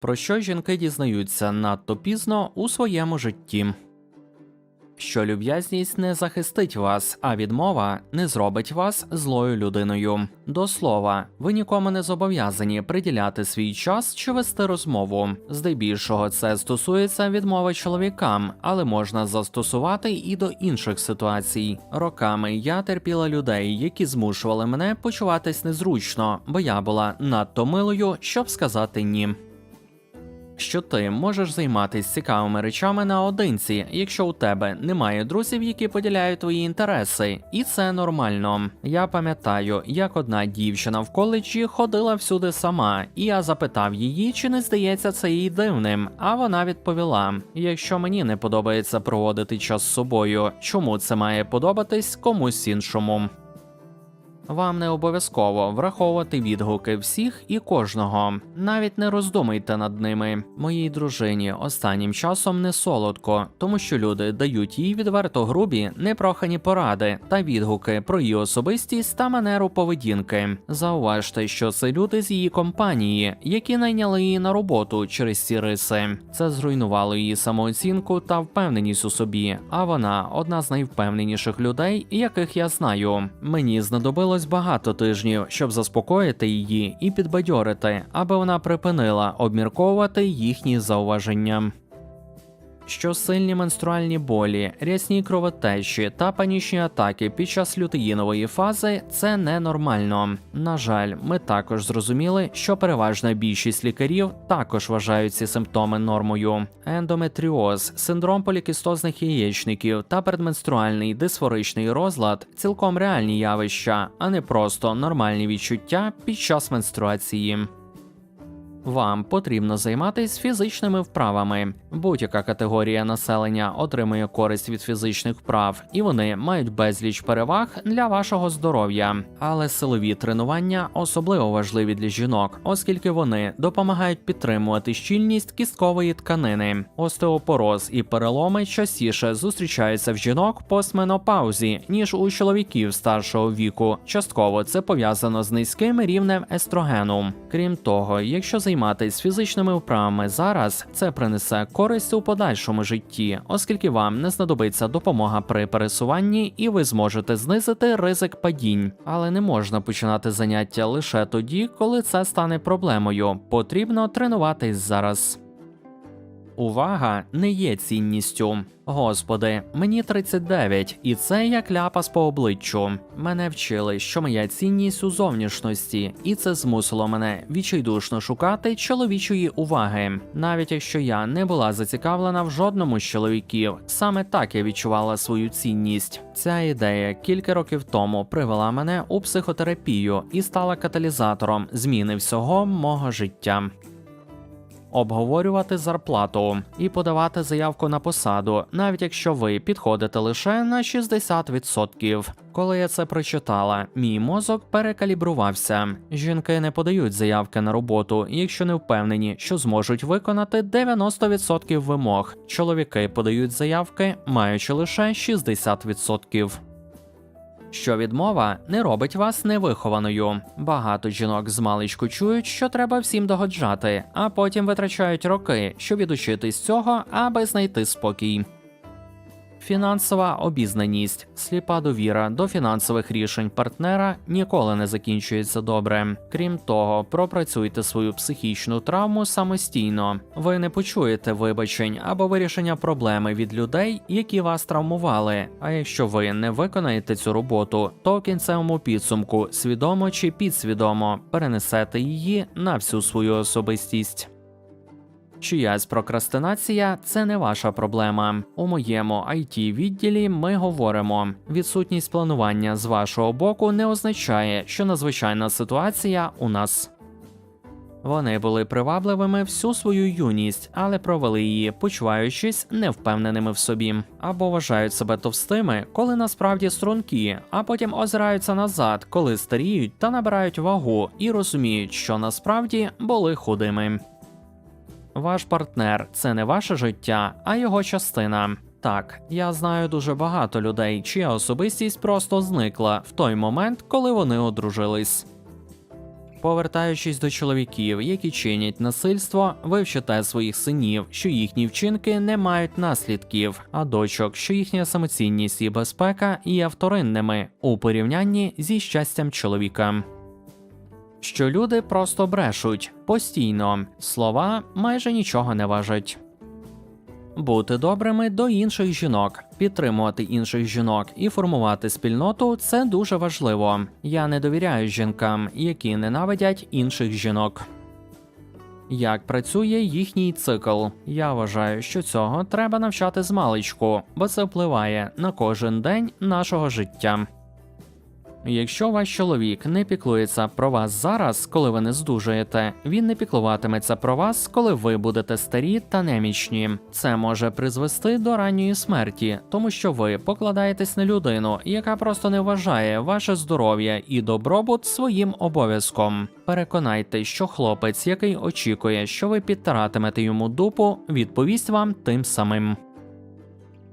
Про що жінки дізнаються надто пізно у своєму житті. Що люб'язність не захистить вас, а відмова не зробить вас злою людиною. До слова, ви нікому не зобов'язані приділяти свій час чи вести розмову. Здебільшого це стосується відмови чоловікам, але можна застосувати і до інших ситуацій. Роками я терпіла людей, які змушували мене почуватись незручно, бо я була надто милою, щоб сказати ні що ти можеш займатися цікавими речами наодинці, якщо у тебе немає друзів, які поділяють твої інтереси, і це нормально. Я пам'ятаю, як одна дівчина в коледжі ходила всюди сама, і я запитав її, чи не здається це їй дивним. А вона відповіла: якщо мені не подобається проводити час з собою, чому це має подобатись комусь іншому? Вам не обов'язково враховувати відгуки всіх і кожного. Навіть не роздумуйте над ними. Моїй дружині останнім часом не солодко, тому що люди дають їй відверто грубі, непрохані поради та відгуки про її особистість та манеру поведінки. Зауважте, що це люди з її компанії, які найняли її на роботу через ці риси. Це зруйнувало її самооцінку та впевненість у собі. А вона одна з найвпевненіших людей, яких я знаю. Мені знадобилось багато тижнів, щоб заспокоїти її і підбадьорити, аби вона припинила обмірковувати їхні зауваження. Що сильні менструальні болі, рясні кровотечі та панічні атаки під час лютеїнової фази це ненормально. На жаль, ми також зрозуміли, що переважна більшість лікарів також вважають ці симптоми нормою. Ендометріоз, синдром полікістозних яєчників та предменструальний дисфоричний розлад цілком реальні явища, а не просто нормальні відчуття під час менструації. Вам потрібно займатися фізичними вправами. Будь-яка категорія населення отримує користь від фізичних вправ, і вони мають безліч переваг для вашого здоров'я. Але силові тренування особливо важливі для жінок, оскільки вони допомагають підтримувати щільність кісткової тканини. Остеопороз і переломи частіше зустрічаються в жінок постменопаузі, ніж у чоловіків старшого віку. Частково це пов'язано з низьким рівнем естрогену. Крім того, якщо займатися фізичними вправами зараз, це принесе користь у подальшому житті, оскільки вам не знадобиться допомога при пересуванні, і ви зможете знизити ризик падінь. Але не можна починати заняття лише тоді, коли це стане проблемою. Потрібно тренуватись зараз. Увага не є цінністю. Господи, мені 39, і це як ляпас по обличчю. Мене вчили, що моя цінність у зовнішності, і це змусило мене відчайдушно шукати чоловічої уваги. Навіть якщо я не була зацікавлена в жодному з чоловіків, саме так я відчувала свою цінність. Ця ідея кілька років тому привела мене у психотерапію і стала каталізатором зміни всього мого життя обговорювати зарплату і подавати заявку на посаду, навіть якщо ви підходите лише на 60%. Коли я це прочитала, мій мозок перекалібрувався. Жінки не подають заявки на роботу, якщо не впевнені, що зможуть виконати 90% вимог. Чоловіки подають заявки, маючи лише 60% що відмова не робить вас невихованою. Багато жінок з маличку чують, що треба всім догоджати, а потім витрачають роки, щоб відучитись цього, аби знайти спокій. Фінансова обізнаність, сліпа довіра до фінансових рішень партнера ніколи не закінчується добре. Крім того, пропрацюйте свою психічну травму самостійно. Ви не почуєте вибачень або вирішення проблеми від людей, які вас травмували. А якщо ви не виконаєте цю роботу, то в кінцевому підсумку, свідомо чи підсвідомо, перенесете її на всю свою особистість. Чиясь прокрастинація це не ваша проблема. У моєму it відділі ми говоримо: відсутність планування з вашого боку не означає, що надзвичайна ситуація у нас. Вони були привабливими всю свою юність, але провели її, почуваючись невпевненими в собі, або вважають себе товстими, коли насправді стрункі, а потім озираються назад, коли старіють та набирають вагу і розуміють, що насправді були худими. Ваш партнер це не ваше життя, а його частина. Так, я знаю дуже багато людей, чия особистість просто зникла в той момент, коли вони одружились. Повертаючись до чоловіків, які чинять насильство, ви своїх синів, що їхні вчинки не мають наслідків, а дочок, що їхня самоцінність і безпека є вторинними у порівнянні зі щастям чоловіка. Що люди просто брешуть постійно, слова майже нічого не важать. Бути добрими до інших жінок, підтримувати інших жінок і формувати спільноту це дуже важливо. Я не довіряю жінкам, які ненавидять інших жінок. Як працює їхній цикл? Я вважаю, що цього треба навчати з маличку, бо це впливає на кожен день нашого життя. Якщо ваш чоловік не піклується про вас зараз, коли ви не здужуєте, він не піклуватиметься про вас, коли ви будете старі та немічні. Це може призвести до ранньої смерті, тому що ви покладаєтесь на людину, яка просто не вважає ваше здоров'я і добробут своїм обов'язком. Переконайте, що хлопець, який очікує, що ви підтиратимете йому дупу, відповість вам тим самим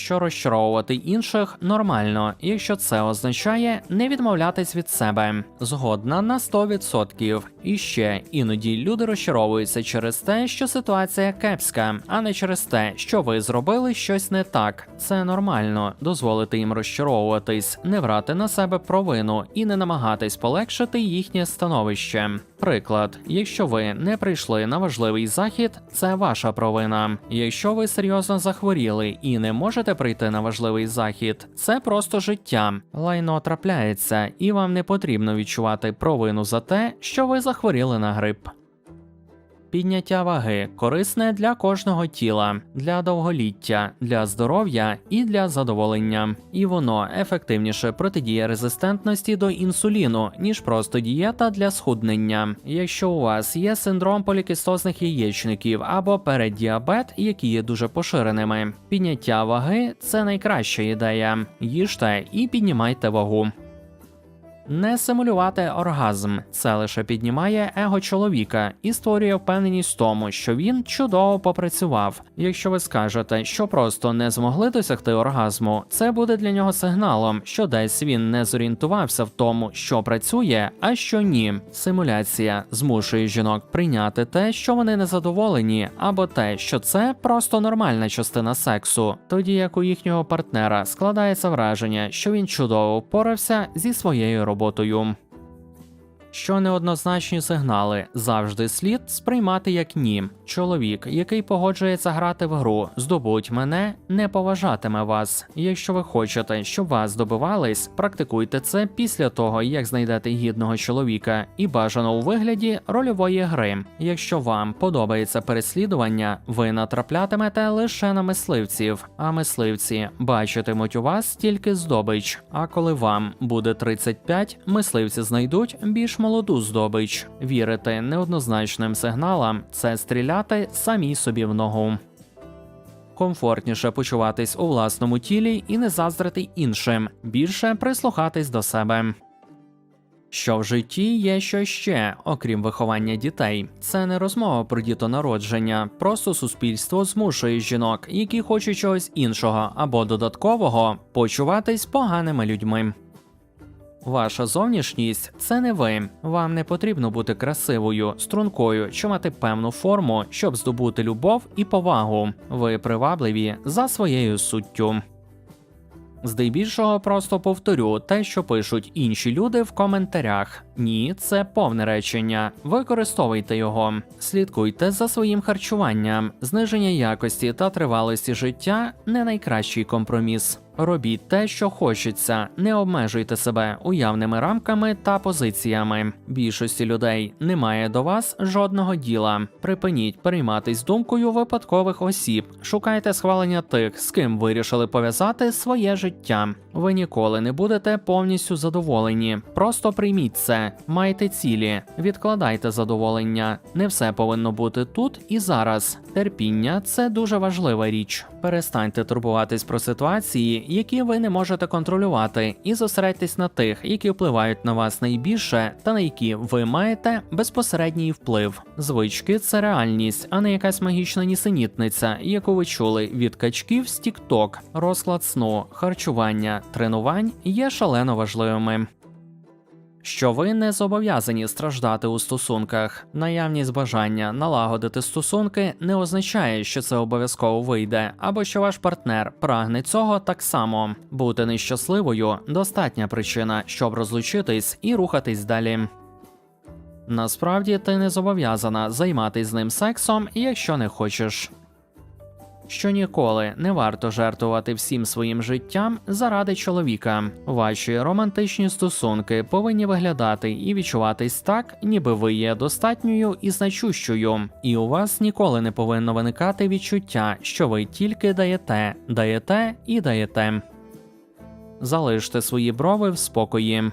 що розчаровувати інших нормально, якщо це означає не відмовлятись від себе. Згодна на 100%. І ще іноді люди розчаровуються через те, що ситуація кепська, а не через те, що ви зробили щось не так. Це нормально дозволити їм розчаровуватись, не брати на себе провину і не намагатись полегшити їхнє становище. Приклад, якщо ви не прийшли на важливий захід, це ваша провина. Якщо ви серйозно захворіли і не можете прийти на важливий захід, це просто життя. Лайно трапляється, і вам не потрібно відчувати провину за те, що ви захворіли на грип. Підняття ваги корисне для кожного тіла, для довголіття, для здоров'я і для задоволення. І воно ефективніше протидіє резистентності до інсуліну, ніж просто дієта для схуднення. Якщо у вас є синдром полікістозних яєчників або переддіабет, які є дуже поширеними, підняття ваги це найкраща ідея. Їжте і піднімайте вагу. Не симулювати оргазм, це лише піднімає его чоловіка і створює впевненість в тому, що він чудово попрацював. Якщо ви скажете, що просто не змогли досягти оргазму, це буде для нього сигналом, що десь він не зорієнтувався в тому, що працює, а що ні. Симуляція змушує жінок прийняти те, що вони незадоволені, або те, що це просто нормальна частина сексу, тоді як у їхнього партнера складається враження, що він чудово впорався зі своєю роботою роботою. Що неоднозначні сигнали завжди слід сприймати як ні. Чоловік, який погоджується грати в гру, здобуть мене, не поважатиме вас. Якщо ви хочете, щоб вас добивались, практикуйте це після того, як знайдете гідного чоловіка, і бажано у вигляді рольової гри. Якщо вам подобається переслідування, ви натраплятимете лише на мисливців, а мисливці бачитимуть у вас тільки здобич. А коли вам буде 35, мисливці знайдуть більш молоду здобич. Вірити неоднозначним сигналам це стріляти самі собі в ногу. Комфортніше почуватись у власному тілі і не заздрити іншим, більше прислухатись до себе. Що в житті є що ще, окрім виховання дітей. Це не розмова про дітонародження, просто суспільство змушує жінок, які хочуть чогось іншого або додаткового, почуватись поганими людьми. Ваша зовнішність це не ви. Вам не потрібно бути красивою, стрункою чи мати певну форму, щоб здобути любов і повагу. Ви привабливі за своєю суттю. Здебільшого просто повторю те, що пишуть інші люди в коментарях. Ні, це повне речення. Використовуйте його, слідкуйте за своїм харчуванням, зниження якості та тривалості життя не найкращий компроміс. Робіть те, що хочеться, не обмежуйте себе уявними рамками та позиціями. Більшості людей немає до вас жодного діла. Припиніть перейматись думкою випадкових осіб, шукайте схвалення тих, з ким вирішили пов'язати своє життя. Ви ніколи не будете повністю задоволені. Просто прийміть це, майте цілі, відкладайте задоволення. Не все повинно бути тут і зараз. Терпіння це дуже важлива річ. Перестаньте турбуватись про ситуації, які ви не можете контролювати, і зосередьтесь на тих, які впливають на вас найбільше, та на які ви маєте безпосередній вплив. Звички це реальність, а не якась магічна нісенітниця, яку ви чули від качків з TikTok. Розклад сну, харчування, тренувань є шалено важливими. Що ви не зобов'язані страждати у стосунках. Наявність бажання налагодити стосунки не означає, що це обов'язково вийде, або що ваш партнер прагне цього так само. Бути нещасливою достатня причина, щоб розлучитись і рухатись далі. Насправді ти не зобов'язана займатися з ним сексом, якщо не хочеш. Що ніколи не варто жертвувати всім своїм життям заради чоловіка. Ваші романтичні стосунки повинні виглядати і відчуватись так, ніби ви є достатньою і значущою, і у вас ніколи не повинно виникати відчуття, що ви тільки даєте, даєте і даєте. Залиште свої брови в спокої.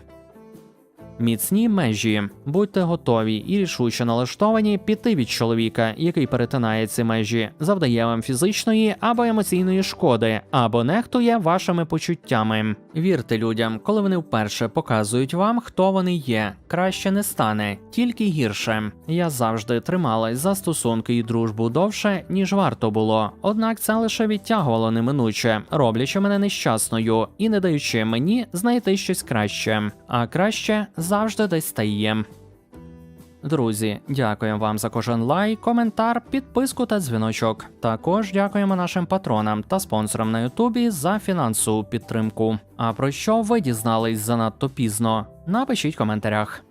Міцні межі, будьте готові і рішуче налаштовані піти від чоловіка, який перетинає ці межі, завдає вам фізичної або емоційної шкоди, або нехтує вашими почуттями. Вірте людям, коли вони вперше показують вам, хто вони є. Краще не стане, тільки гірше. Я завжди трималась за стосунки і дружбу довше, ніж варто було. Однак це лише відтягувало неминуче, роблячи мене нещасною і не даючи мені знайти щось краще. А краще завжди десь стає. Друзі, дякуємо вам за кожен лайк, коментар, підписку та дзвіночок. Також дякуємо нашим патронам та спонсорам на Ютубі за фінансову підтримку. А про що ви дізнались занадто пізно? Напишіть в коментарях.